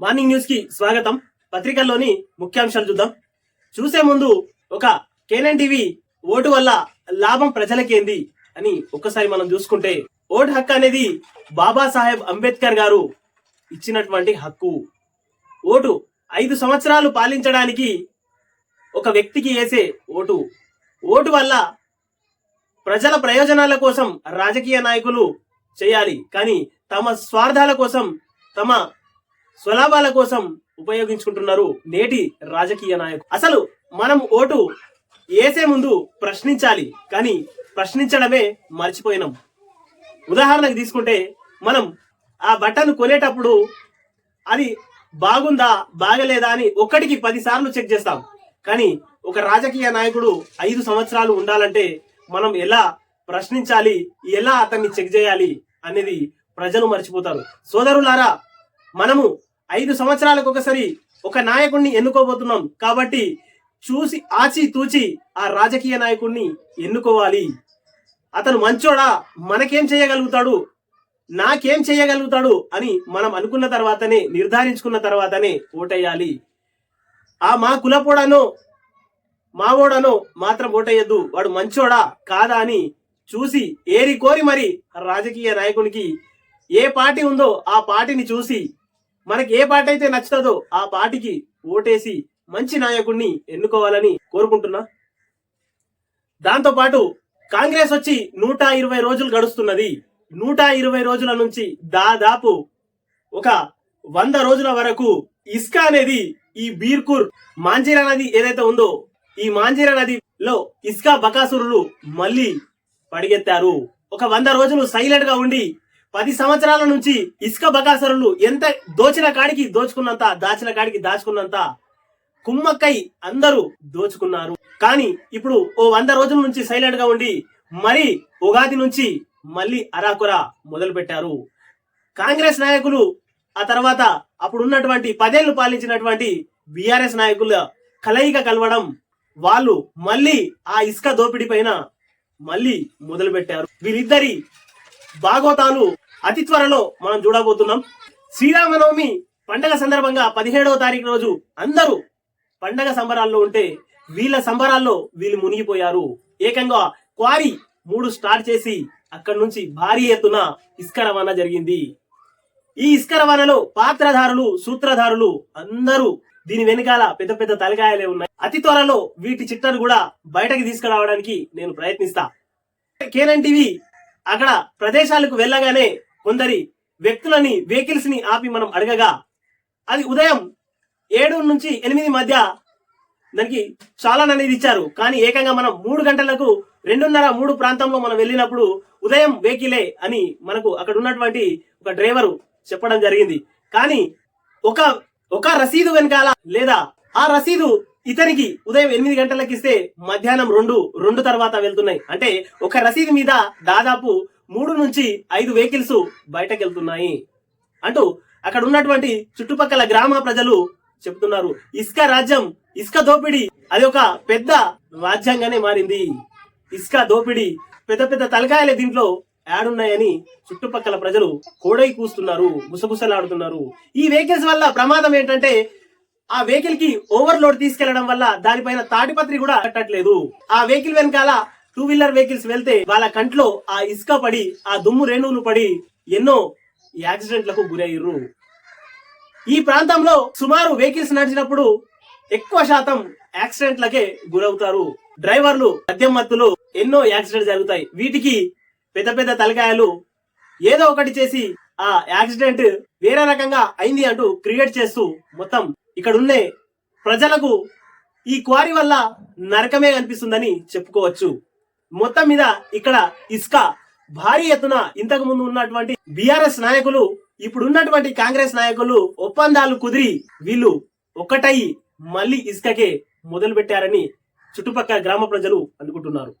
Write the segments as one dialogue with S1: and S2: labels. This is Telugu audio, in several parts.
S1: మార్నింగ్ న్యూస్కి స్వాగతం. పత్రికల్లోని ముఖ్యాంశాలు చూద్దాం. చూసే ముందు ఒక కేనన్ టీవీ ఓటు వల్ల లాభం ప్రజలకేంది అని ఒక్కసారి మనం చూసుకుంటే ఓటు హక్కు అనేది బాబాసాహెబ్ అంబేద్కర్ గారు ఇచ్చినటువంటి హక్కు. ఓటు ఐదు సంవత్సరాలు పాలించడానికి ఒక వ్యక్తికి వేసే ఓటు. ఓటు వల్ల ప్రజల ప్రయోజనాల కోసం రాజకీయ నాయకులు చేయాలి. కానీ తమ స్వార్థాల కోసం తమ స్వలాభాల కోసం ఉపయోగించుకుంటున్నారు నేటి రాజకీయ నాయకులు. అసలు మనం ఓటు వేసే ముందు ప్రశ్నించాలి కానీ ప్రశ్నించడమే మర్చిపోయినాం. ఉదాహరణకు తీసుకుంటే మనం ఆ బట్టను కొనేటప్పుడు అది బాగుందా బాగలేదా అని ఒక్కటికి పదిసార్లు చెక్ చేస్తాం. కానీ ఒక రాజకీయ నాయకుడు ఐదు సంవత్సరాలు ఉండాలంటే మనం ఎలా ప్రశ్నించాలి ఎలా అతన్ని చెక్ చేయాలి అనేది ప్రజలు మర్చిపోతారు. సోదరులారా మనము ఐదు సంవత్సరాలకు ఒకసారి ఒక నాయకుడిని ఎన్నుకోబోతున్నాం. కాబట్టి చూసి ఆచి తూచి ఆ రాజకీయ నాయకుడిని ఎన్నుకోవాలి. అతను మంచోడా మనకేం చేయగలుగుతాడు నాకేం చేయగలుగుతాడు అని మనం అనుకున్న తర్వాతనే నిర్ధారించుకున్న తర్వాతనే ఓటేయాలి. ఆ మా కులపోడానో మావోడనో మాత్రం ఓటేయద్దు. వాడు మంచోడా కాదా అని చూసి ఏరి కోరి మరి రాజకీయ నాయకునికి ఏ పార్టీ ఉందో ఆ పార్టీని చూసి మనకి ఏ పార్టీ అయితే నచ్చుతుందో ఆ పార్టీకి ఓటేసి మంచి నాయకుడిని ఎన్నుకోవాలని కోరుకుంటున్నా. దాంతో పాటు కాంగ్రెస్ వచ్చి నూట ఇరవై రోజులు గడుస్తున్నది. నూట ఇరవై రోజుల నుంచి దాదాపు ఒక వంద రోజుల వరకు ఇసుక అనేది ఈ బీర్కూర్ మాంజీరా నది ఏదైతే ఉందో ఈ మాంజీరా నదిలో ఇసుక బకాసురులు మళ్ళీ పడిగెత్తారు. ఒక వంద రోజులు సైలెంట్గా ఉండి పది సంవత్సరాల నుంచి ఇసుక బకాసరులు ఎంత దోచిన కాడికి దోచుకున్నంత దాచిన కాడికి దాచుకున్నంత కుమ్మక్కై అందరూ దోచుకున్నారు. కానీ ఇప్పుడు ఓ వంద రోజుల నుంచి సైలెంట్గా ఉండి మరి ఉగాది నుంచి మళ్ళీ అరాకురా మొదలు పెట్టారు కాంగ్రెస్ నాయకులు ఆ తర్వాత అప్పుడు ఉన్నటువంటి పదేళ్ళు పాలించినటువంటి బిఆర్ఎస్ నాయకుల కలయిక కలవడం వాళ్ళు మళ్ళీ ఆ ఇసుక దోపిడీ పైన మళ్ళీ మొదలు పెట్టారు వీరిద్దరి భాగవతాలు అతి త్వరలో మనం చూడబోతున్నాం. శ్రీరామనవమి పండగ సందర్భంగా పదిహేడవ తారీఖు రోజు అందరూ పండగ సంబరాల్లో ఉంటే వీళ్ళ సంబరాల్లో వీళ్ళు మునిగిపోయారు. ఏకంగా క్వారీ మూడు స్టార్ట్ చేసి అక్కడి నుంచి భారీ ఎత్తున ఇసుక రవాణా జరిగింది. ఈ ఇసుక రవాణాలో పాత్రధారులు సూత్రధారులు అందరూ దీని వెనకాల పెద్ద పెద్ద తలకాయలే ఉన్నాయి. అతి త్వరలో వీటి చిట్టను కూడా బయటకి తీసుకురావడానికి నేను ప్రయత్నిస్తా. కేనన్ టీవీ అక్కడ ప్రదేశాలకు వెళ్ళగానే కొందరి వ్యక్తులని వెహికల్స్ని ఆపి మనం అడగగా అది ఉదయం ఏడు నుంచి ఎనిమిది మధ్య దానికి చాలా అనేది ఇచ్చారు. కానీ ఏకంగా మనం మూడు గంటలకు రెండున్నర మూడు ప్రాంతంలో మనం వెళ్ళినప్పుడు ఉదయం వెహికలే అని మనకు అక్కడ ఉన్నటువంటి ఒక డ్రైవరు చెప్పడం జరిగింది. కానీ ఒక ఒక రసీదు వెనకాల లేదా ఆ రసీదు ఇతనికి ఉదయం ఎనిమిది గంటలకు ఇస్తే మధ్యాహ్నం రెండు రెండు తర్వాత వెళ్తున్నాయి. అంటే ఒక రసీదు మీద దాదాపు మూడు నుంచి ఐదు వెహికల్స్ బయటకు వెళ్తున్నాయి అంటూ అక్కడ ఉన్నటువంటి చుట్టుపక్కల గ్రామ ప్రజలు చెప్తున్నారు. ఇసుక రాజ్యం ఇసుక దోపిడీ అది ఒక పెద్ద రాజ్యంగానే మారింది. ఇసుక దోపిడీ పెద్ద పెద్ద తలకాయలే దీంట్లో యాడున్నాయని చుట్టుపక్కల ప్రజలు కోడై కూస్తున్నారు గుసగుసలాడుతున్నారు. ఈ వెహికల్స్ వల్ల ప్రమాదం ఏంటంటే ఆ వెహికల్కి ఓవర్లోడ్ తీసుకెళ్ళడం వల్ల దానిపైన తాటిపత్రి కూడా కట్టట్లేదు. ఆ వెహికల్ వెనకాల టూ వీలర్ వెహికల్స్ వెళ్తే వాళ్ళ కంట్లో ఆ ఇసుక పడి ఆ దుమ్ము రేణువులు పడి ఎన్నో యాక్సిడెంట్లకు గురయ్యారు ఈ ప్రాంతంలో సుమారు వెహికల్స్ నడిచినప్పుడు ఎక్కువ శాతం యాక్సిడెంట్లకే గురవుతారు. డ్రైవర్లు మద్యం మత్తులు ఎన్నో యాక్సిడెంట్ జరుగుతాయి. వీటికి పెద్ద పెద్ద తలకాయలు ఏదో ఒకటి చేసి ఆ యాక్సిడెంట్ వేరే రకంగా అయింది అంటూ క్రియేట్ చేస్తూ మొత్తం ఇక్కడ ఉండే ప్రజలకు ఈ క్వారీ వల్ల నరకమే కనిపిస్తుందని చెప్పుకోవచ్చు. మొత్తం మీద ఇక్కడ ఇసుక భారీ ఎత్తున ఇంతకు ముందు ఉన్నటువంటి బిఆర్ఎస్ నాయకులు ఇప్పుడు ఉన్నటువంటి కాంగ్రెస్ నాయకులు ఒప్పందాలు కుదిరి వీళ్ళు ఒక్కటై మళ్ళీ ఇసుకకే మొదలు పెట్టారని చుట్టుపక్కల గ్రామ ప్రజలు అనుకుంటున్నారు.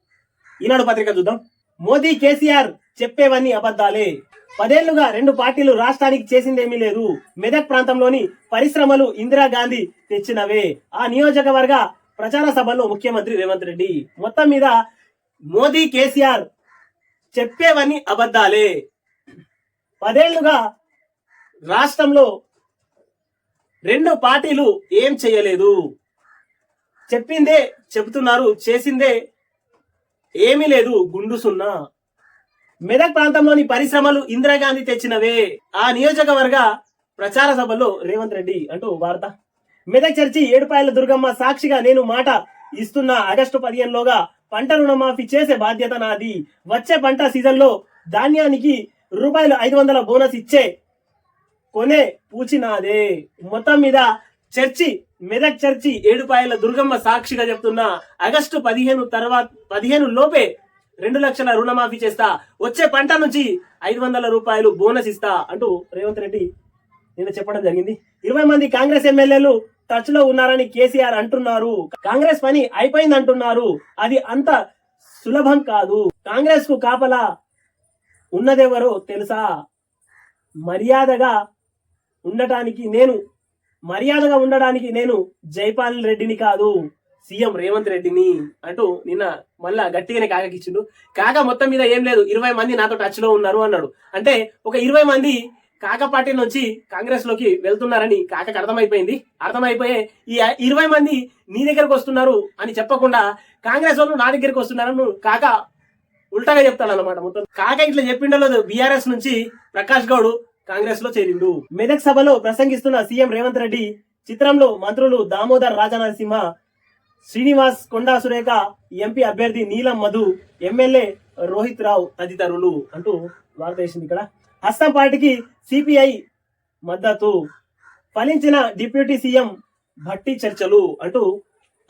S1: ఈనాడు పత్రిక చూద్దాం. మోదీ కేసీఆర్ చెప్పేవన్నీ అబద్ధాలే. పదేళ్ళుగా రెండు పార్టీలు రాష్ట్రానికి చేసిందేమీ లేదు. మెదక్ ప్రాంతంలోని పరిశ్రమలు ఇందిరాగాంధీ తెచ్చినవే. ఆ నియోజకవర్గ ప్రచార సభలో ముఖ్యమంత్రి రేవంత్ రెడ్డి. మొత్తం మీద మోదీ కేసీఆర్ చెప్పేవన్నీ అబద్ధాలే. పదేళ్ళుగా రాష్ట్రంలో రెండు పార్టీలు ఏం చేయలేదు. చెప్పిందే చెబుతున్నారు చేసిందే ఏమీ లేదు గుండు సున్నా. మెదక్ ప్రాంతంలోని పరిశ్రమలు ఇందిరాగాంధీ తెచ్చినవే. ఆ నియోజకవర్గ ప్రచార సభలో రేవంత్ రెడ్డి అంటూ వార్త. మెదక్ చర్చి ఏడుపాయల దుర్గమ్మ సాక్షిగా నేను మాట ఇస్తున్న ఆగస్టు పదిహేనులోగా పంట రుణమాఫీ చేసే బాధ్యత నాది. వచ్చే పంట సీజన్లో ధాన్యానికి రూపాయలు ఐదు వందల బోనస్ ఇచ్చే కొనే పూచి నాదే. మొత్తం మీద చర్చి మెదక్ చర్చి ఏడుపాయల దుర్గమ్మ సాక్షిగా చెప్తున్నా ఆగస్టు పదిహేను తర్వాత పదిహేను లోపే రెండు లక్షల రుణమాఫీ చేస్తా. వచ్చే పంట నుంచి ఐదు వందల రూపాయలు బోనస్ ఇస్తా అంటూ రేవంత్ రెడ్డి నిన్న చెప్పడం జరిగింది. ఇరవై మంది కాంగ్రెస్ ఎమ్మెల్యేలు టచ్లో ఉన్నారని కేసీఆర్ అంటున్నారు. కాంగ్రెస్ పని అయిపోయింది అంటున్నారు అది అంత సులభం కాదు. కాంగ్రెస్కు కాపలా ఉన్నదెవరో తెలుసా? మర్యాదగా ఉండటానికి నేను మర్యాదగా ఉండడానికి నేను జైపాల్ రెడ్డిని కాదు సీఎం రేవంత్ రెడ్డిని అంటూ నిన్న మళ్ళా గట్టిగానే కాకకిచ్చిండు. కాక మొత్తం మీద ఏం లేదు ఇరవై మంది నాతో టచ్లో ఉన్నారు అన్నాడు. అంటే ఒక ఇరవై మంది కాక పార్టీ నుంచి కాంగ్రెస్లోకి వెళ్తున్నారని కాకకు అర్థమైపోయింది. అర్థమైపోయే ఈ ఇరవై మంది నీ దగ్గరకు వస్తున్నారు అని చెప్పకుండా కాంగ్రెస్ వాళ్ళు నా దగ్గరకు వస్తున్నారని కాక ఉల్టాగా చెప్తాడు అనమాట మొత్తం. కాక ఇట్లా చెప్పిండలో లేదు. బీఆర్ఎస్ నుంచి ప్రకాష్ గౌడ్ కాంగ్రెస్లో చేరిండు. మెదక్ సభలో ప్రసంగిస్తున్న సీఎం రేవంత్ రెడ్డి చిత్రంలో మంత్రులు దామోదర్ రాజనరసింహ శ్రీనివాస్ కొండా సురేఖ ఎంపీ అభ్యర్థి నీలం మధు ఎమ్మెల్యే రోహిత్ రావు తదితరులు అంటూ వార్త వేసింది ఇక్కడ. హస్తం పార్టీకి సిపిఐ మద్దతు ఫలించిన డిప్యూటీ సీఎం భట్టి చర్చలు అంటూ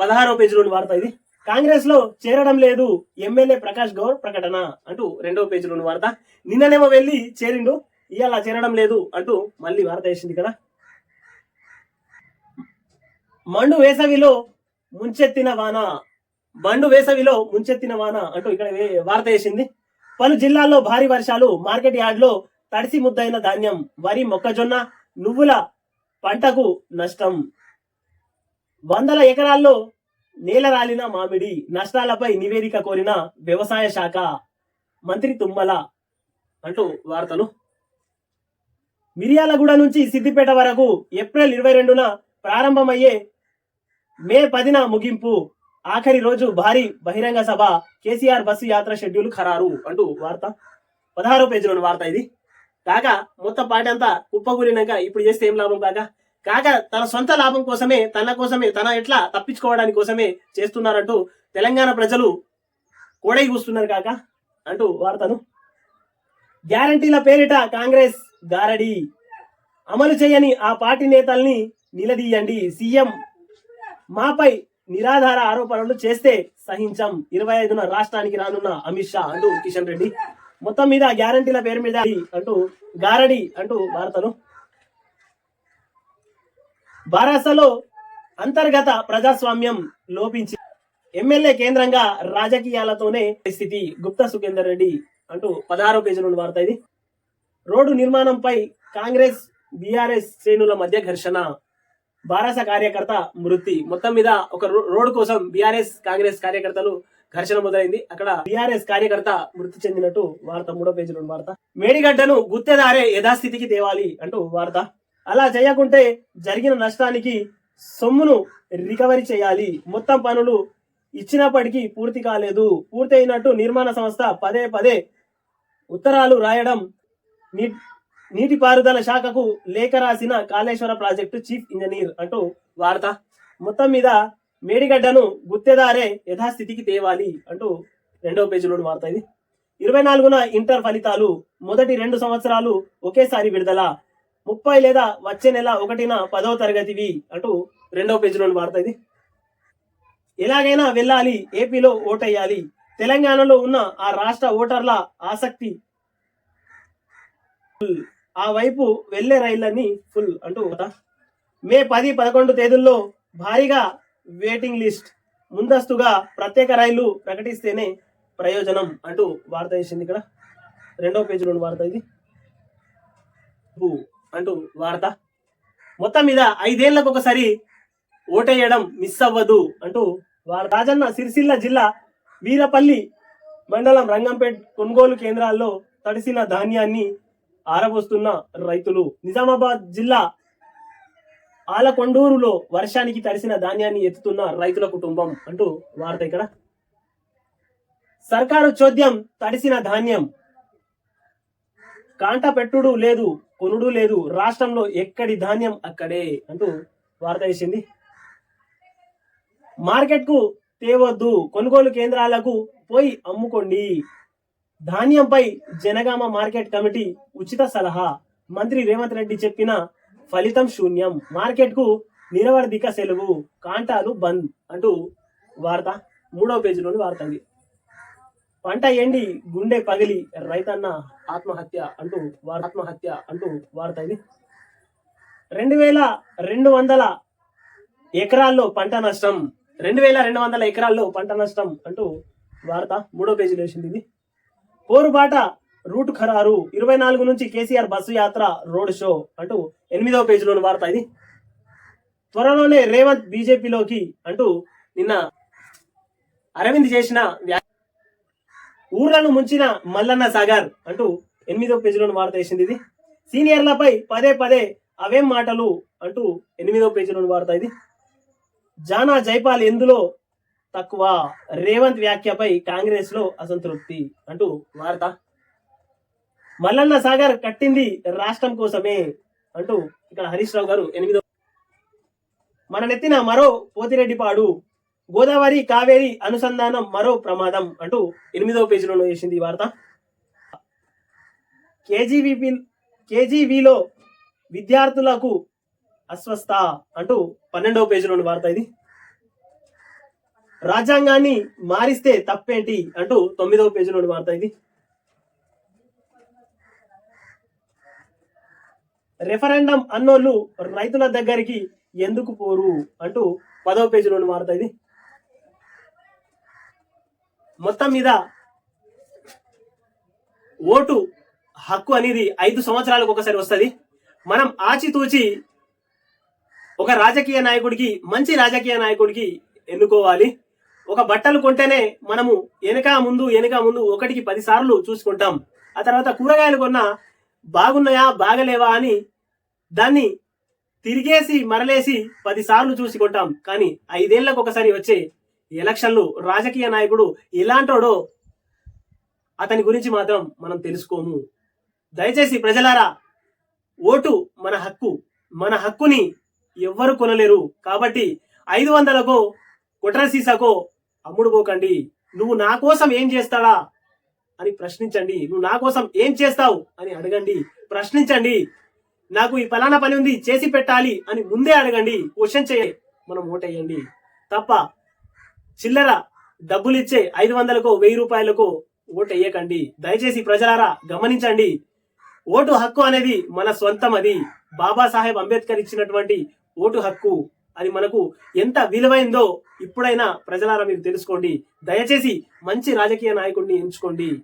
S1: పదహారో పేజీలోని వార్త ఇది. కాంగ్రెస్లో చేరడం లేదు. ఎమ్మెల్యే ప్రకాష్ గౌడ్ ప్రకటన అంటూ రెండవ పేజీలోని వార్త. నిన్ననేమో వెళ్ళి చేరిండు. ఇవాళ చేరడం లేదు అంటూ మళ్ళీ వార్త వేసింది ఇక్కడ. మండు వేసవిలో ముంచెత్తిన వాన. బండు వేసవిలో ముంచెత్తిన వాన అంటూ ఇక్కడ వార్త వేసింది. పలు జిల్లాల్లో భారీ వర్షాలు. మార్కెట్ యార్డ్లో తడిసి ముద్దైన ధాన్యం వరి మొక్కజొన్న నువ్వుల పంటకు నష్టం. వందల ఎకరాల్లో నేల రాలిన మామిడి నష్టాలపై నివేదిక కోరిన వ్యవసాయ శాఖ మంత్రి తుమ్మల అంటూ వార్తలు. మిర్యాలగూడ నుంచి సిద్దిపేట వరకు ఏప్రిల్ ఇరవై రెండున ప్రారంభమయ్యే మే పదిన ముగింపు. ఆఖరి రోజు భారీ బహిరంగ సభ కేసీఆర్ బస్సు యాత్ర షెడ్యూల్ ఖరారు అంటూ వార్త. పదహారో పేజీలోని వార్త ఇది. కాగా మొత్తం పార్టీ అంతా కుప్పకూలినాక ఇప్పుడు చేస్తే ఏం లాభం కాక కాక తన సొంత లాభం కోసమే తన కోసమే తన ఎట్లా తప్పించుకోవడానికి కోసమే చేస్తున్నారంటూ తెలంగాణ ప్రజలు కోడై కూస్తున్నారు కాక అంటూ వార్తను. గ్యారంటీల పేరిట కాంగ్రెస్ గారడి. అమలు చేయని ఆ పార్టీ నేతల్ని నిలదీయండి. సీఎం మాపై నిరాధార ఆరోపణలు చేస్తే సహించం. ఇరవై ఐదున రాష్ట్రానికి రానున్న అమిత్ షా అంటూ కిషన్ రెడ్డి. మొత్తం మీద గ్యారంటీల పేరు మీద అంటూ గారడి అంటూ భారతను బారాసలో అంతర్గత ప్రజాస్వామ్యం లోపించి ఎమ్మెల్యే కేంద్రంగా రాజకీయాలతోనే పరిస్థితి గుప్తా సుఖేందర్ రెడ్డి అంటూ పదహారో పేజీ నుండి వార్త ఇది. రోడ్డు నిర్మాణంపై కాంగ్రెస్ బీఆర్ఎస్ శ్రేణుల మధ్య ఘర్షణ. బారాస కార్యకర్త మృతి. మొత్తం మీద ఒక రోడ్డు కోసం బీఆర్ఎస్ కాంగ్రెస్ కార్యకర్తలు ఘర్షణ మొదలైంది. అక్కడ బీఆర్ఎస్ కార్యకర్త మృతి చెందినట్టు వార్త మూడో పేజీలో వార్త. మేడిగడ్డను గుత్తేదారే యథాస్థితికి తేవాలి అంటూ వార్త. అలా చేయకుంటే జరిగిన నష్టానికి సొమ్మును రికవరీ చేయాలి. మొత్తం పనులు ఇచ్చినప్పటికీ పూర్తి కాలేదు. పూర్తయినట్టు నిర్మాణ సంస్థ పదే పదే ఉత్తరాలు రాయడం నీ- నీటిపారుదల శాఖకు లేఖ రాసిన కాళేశ్వర ప్రాజెక్టు చీఫ్ ఇంజనీర్ అంటూ వార్త. మొత్తం మీద మేడిగడ్డను గుత్తెదారే యథాస్థితికి తేవాలి అంటూ రెండవ పేజీలోని వార్త ఇది. ఇరవై నాలుగున ఇంటర్ ఫలితాలు మొదటి రెండు సంవత్సరాలు ఒకేసారి విడుదల ముప్పై లేదా వచ్చే నెల ఒకటిన పదవ తరగతివి అంటూ రెండవ పేజీలోని వార్త ఇది. ఎలాగైనా వెళ్ళాలి ఏపీలో ఓటేయాలి తెలంగాణలో ఉన్న ఆ రాష్ట్ర ఓటర్ల ఆసక్తి ఆ వైపు వెళ్ళే రైళ్ళని ఫుల్ అంటూ మే పది పదకొండు తేదీల్లో భారీగా వెయిటింగ్ లిస్ట్ ముందస్తుగా ప్రత్యేక రైళ్ళు ప్రకటిస్తేనే ప్రయోజనం అంటూ వార్త వేసింది ఇక్కడ. రెండవ పేజీలో వార్త ఇది. అంటూ వార్త. మొత్తం మీద ఐదేళ్ళకు ఒకసారి ఓటేయడం మిస్ అవ్వదు అంటూ వారు రాజన్న సిరిసిల్ల జిల్లా వీరపల్లి మండలం రంగంపేట్ కొనుగోలు కేంద్రాల్లో తడిసిన ధాన్యాన్ని ఆరబోస్తున్న రైతులు. నిజామాబాద్ జిల్లా ఆలకొండూరులో వర్షానికి తడిసిన ధాన్యాన్ని ఎత్తుతున్న రైతుల కుటుంబం అంటూ వార్త ఇక్కడ. సర్కారు చోద్యం తడిసిన ధాన్యం. కాంట పెట్టుడు లేదు కొనుడు లేదు రాష్ట్రంలో ఎక్కడి ధాన్యం అక్కడే అంటూ వార్త వేసింది. మార్కెట్కు తేవద్దు కొనుగోలు కేంద్రాలకు పోయి అమ్ముకోండి. ధాన్యంపై జనగామ మార్కెట్ కమిటీ ఉచిత సలహా. మంత్రి రేవంత్ రెడ్డి చెప్పిన ఫలితం శూన్యం. మార్కెట్కు నిరవర్ధిక సెలవు. కాంటాలు బంద్ అంటూ వార్త మూడవ పేజీలోని వార్త ఇది. పంట ఎండి గుండె పగిలి రైతన్న ఆత్మహత్య అంటూ వార్- ఆత్మహత్య అంటూ వార్త ఇది. రెండు వేల రెండు వందల ఎకరాల్లో పంట నష్టం. రెండు వేల రెండు వందల ఎకరాల్లో పంట నష్టం అంటూ వార్త మూడో పేజీలో వేసింది ఇది. పోరుబాట రూట్ ఖరారు. ఇరవై నాలుగు నుంచి కేసీఆర్ బస్సు యాత్ర రోడ్ షో అంటూ ఎనిమిదవ పేజీలోని వార్త ఇది. త్వరలోనే రేవంత్ బీజేపీలోకి అంటూ నిన్న అరవింద్ చేసిన వ్యా- ఊర్లను ముంచిన మల్లన్న సాగర్ అంటూ ఎనిమిదో పేజీలోని వార్త వేసింది ఇది. సీనియర్లపై పదే పదే అవేం మాటలు అంటూ ఎనిమిదో పేజీలోని వార్త ఇది. జానా జైపాల్ ఎందులో? తక్కువ. రేవంత్ వ్యాఖ్యపై కాంగ్రెస్లో అసంతృప్తి అంటూ వార్త. మల్లన్న సాగర్ కట్టింది రాష్ట్రం కోసమే అంటూ ఇక్కడ హరీష్ రావు గారు ఎనిమిదో మన నెత్తిన మరో పోతిరెడ్డిపాడు గోదావరి కావేరి అనుసంధానం మరో ప్రమాదం అంటూ ఎనిమిదో పేజీలో వేసింది ఈ వార్త. కేజీవీపీ కేజీవీలో విద్యార్థులకు అస్వస్థ అంటూ పన్నెండవ పేజీలోని వార్త ఇది. రాజ్యాంగాన్ని మారిస్తే తప్పేంటి అంటూ తొమ్మిదవ పేజీలోని వార్త ఇది. రెఫరెండం అన్నోళ్ళు రైతుల దగ్గరికి ఎందుకు పోరు అంటూ పదవ పేజీలోని వార్త ఇది మొత్తం మీద ఓటు హక్కు అనేది ఐదు సంవత్సరాలకు ఒకసారి వస్తుంది. మనం ఆచితూచి ఒక రాజకీయ నాయకుడికి మంచి రాజకీయ నాయకుడికి ఎన్నుకోవాలి. ఒక బట్టలు కొంటేనే మనము వెనక ముందు వెనక ముందు ఒకటికి పదిసార్లు చూసుకుంటాం. ఆ తర్వాత కూరగాయలు కొన్నా బాగున్నాయా బాగలేవా అని దాన్ని తిరిగేసి మరలేసి పదిసార్లు చూసి కొంటాం. కానీ ఐదేళ్ళకు ఒకసారి వచ్చే ఎలక్షన్లు రాజకీయ నాయకుడు ఎలాంటోడో అతని గురించి మాత్రం మనం తెలుసుకోము. దయచేసి ప్రజలారా ఓటు మన హక్కు. మన హక్కుని ఎవ్వరు కొనలేరు. కాబట్టి ఐదు వందలకో కుట్ర సీసాకో అమ్ముడు పోకండి నువ్వు నా కోసం ఏం చేస్తాడా? అని ప్రశ్నించండి. నువ్వు నా కోసం ఏం చేస్తావు అని అడగండి. ప్రశ్నించండి. నాకు ఈ ఫలానా పని ఉంది చేసి పెట్టాలి అని ముందే అడగండి. క్వశ్చన్ చేయ మనం ఓటేయండి తప్ప చిల్లర డబ్బులు ఇచ్చే ఐదు వందలకో వెయ్యి రూపాయలకో ఓటు వేయకండి. దయచేసి ప్రజలారా గమనించండి. ఓటు హక్కు అనేది మన సొంతం అది. బాబాసాహెబ్ అంబేద్కర్ ఇచ్చినటువంటి ఓటు హక్కు అది మనకు ఎంత విలువైందో ఇప్పుడైనా ప్రజలారా మీరు తెలుసుకోండి. దయచేసి మంచి రాజకీయ నాయకుడిని ఎంచుకోండి.